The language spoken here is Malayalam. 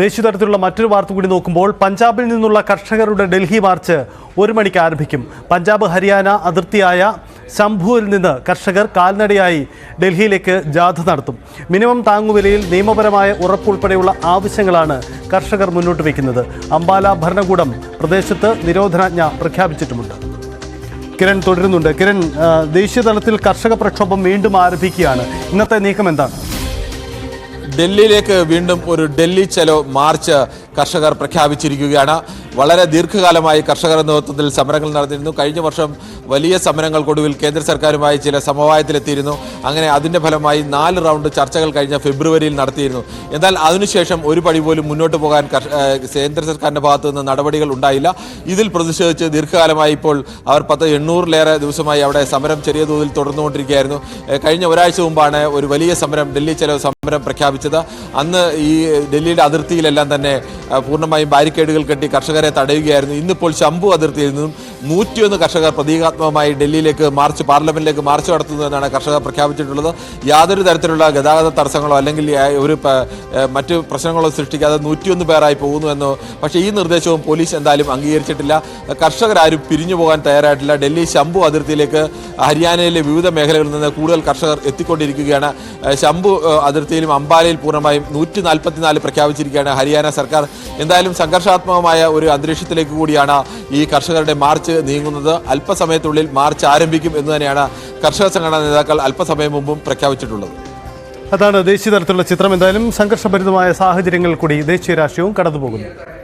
ദേശീയ തലത്തിലുള്ള മറ്റൊരു വാർത്ത കൂടി നോക്കുമ്പോൾ പഞ്ചാബിൽ നിന്നുള്ള കർഷകരുടെ ഡൽഹി മാർച്ച് ഒരു മണിക്ക് ആരംഭിക്കും. പഞ്ചാബ് ഹരിയാന അതിർത്തിയായ ശംഭുവിൽ നിന്ന് കർഷകർ കാൽനടയായി ഡൽഹിയിലേക്ക് ജാഥ നടത്തും. മിനിമം താങ്ങുവിലയിൽ നിയമപരമായ ഉറപ്പുൾപ്പെടെയുള്ള ആവശ്യങ്ങളാണ് കർഷകർ മുന്നോട്ട് വയ്ക്കുന്നത്. അംബാല ഭരണകൂടം പ്രദേശത്ത് നിരോധനാജ്ഞ പ്രഖ്യാപിച്ചിട്ടുമുണ്ട്. കിരൺ തുടരുന്നുണ്ട്. കിരൺ ദേശീയ തലത്തിൽ കർഷക പ്രക്ഷോഭം വീണ്ടും ആരംഭിക്കുകയാണ്. ഇന്നത്തെ നീക്കം എന്താണ്? ഡൽഹിയിലേക്ക് വീണ്ടും ഒരു ഡൽഹി ചലോ മാർച്ച് കർഷകർ പ്രഖ്യാപിച്ചിരിക്കുകയാണ്. വളരെ ദീർഘകാലമായി കർഷകർ നേതൃത്വത്തിൽ സമരങ്ങൾ നടന്നിരുന്നു. കഴിഞ്ഞ വർഷം വലിയ സമരങ്ങൾക്കൊടുവിൽ കേന്ദ്ര സർക്കാരുമായി ചില സമവായത്തിലെത്തിയിരുന്നു. അങ്ങനെ അതിന്റെ ഫലമായി നാല് റൗണ്ട് ചർച്ചകൾ കഴിഞ്ഞ ഫെബ്രുവരിയിൽ നടത്തിയിരുന്നു. എന്നാൽ അതിനുശേഷം ഒരു പടി പോലും മുന്നോട്ട് പോകാൻ കേന്ദ്ര സർക്കാരിന്റെ ഭാഗത്തു നിന്ന് നടപടികൾ ഉണ്ടായില്ല. ഇതിൽ പ്രതിഷേധിച്ച് ദീർഘകാലമായി ഇപ്പോൾ അവർ പത്ത് എണ്ണൂറിലേറെ ദിവസമായി അവിടെ സമരം ചെറിയ തോതിൽ തുടർന്നുകൊണ്ടിരിക്കുകയായിരുന്നു. കഴിഞ്ഞ ഒരാഴ്ച മുമ്പാണ് ഒരു വലിയ സമരം ഡൽഹി ചെലവ് സമരം പ്രഖ്യാപിച്ചത്. അന്ന് ഈ ഡൽഹിയുടെ അതിർത്തിയിലെല്ലാം തന്നെ പൂർണമായും ബാരിക്കേഡുകൾ കെട്ടി കർഷകരെ തടയുകയായിരുന്നു. ഇന്നിപ്പോൾ ശംഭു അതിർത്തിയിൽ നിന്നും നൂറ്റിയൊന്ന് കർഷകർ പ്രതീകാത്മകമായി ഡൽഹിയിലേക്ക് മാർച്ച് പാർലമെന്റിലേക്ക് മാർച്ച് നടത്തുന്നതെന്നാണ് കർഷകർ പ്രഖ്യാപിച്ചിട്ടുള്ളത്. യാതൊരു തരത്തിലുള്ള ഗതാഗത തടസ്സങ്ങളോ അല്ലെങ്കിൽ ഒരു മറ്റ് പ്രശ്നങ്ങളോ സൃഷ്ടിക്കാതെ നൂറ്റിയൊന്ന് പേരായി പോകുന്നു എന്ന്. പക്ഷേ ഈ നിർദ്ദേശവും പോലീസ് എന്തായാലും അംഗീകരിച്ചിട്ടില്ല. കർഷകരാരും പിരിഞ്ഞു പോകാൻ തയ്യാറായിട്ടില്ല. ഡൽഹി ശംഭു അതിർത്തിയിലേക്ക് ഹരിയാനയിലെ വിവിധ മേഖലകളിൽ നിന്ന് കൂടുതൽ കർഷകർ എത്തിക്കൊണ്ടിരിക്കുകയാണ്. ശംഭു അതിർത്തിയിലും അംബാലയിൽ പൂർണമായും നൂറ്റി നാൽപ്പത്തിനാല് പ്രഖ്യാപിച്ചിരിക്കുകയാണ് ഹരിയാന സർക്കാർ. എന്തായാലും സംഘർഷാത്മകമായ ഒരു അന്തരീക്ഷത്തിലേക്ക് കൂടിയാണ് ഈ കർഷകരുടെ മാർച്ച് നീങ്ങുന്നത് അല്പസമയത്തുള്ളിൽ മാർച്ച് ആരംഭിക്കും എന്ന് തന്നെയാണ് കർഷക സംഘടനാ നേതാക്കൾ അല്പസമയം മുമ്പും പ്രഖ്യാപിച്ചിട്ടുള്ളത്. അതാണ് ദേശീയ തലത്തിലുള്ള ചിത്രം. എന്തായാലും സംഘർഷഭരിതമായ സാഹചര്യങ്ങൾ കൂടി ദേശീയ രാഷ്ട്രീയവും കടന്നുപോകുന്നു.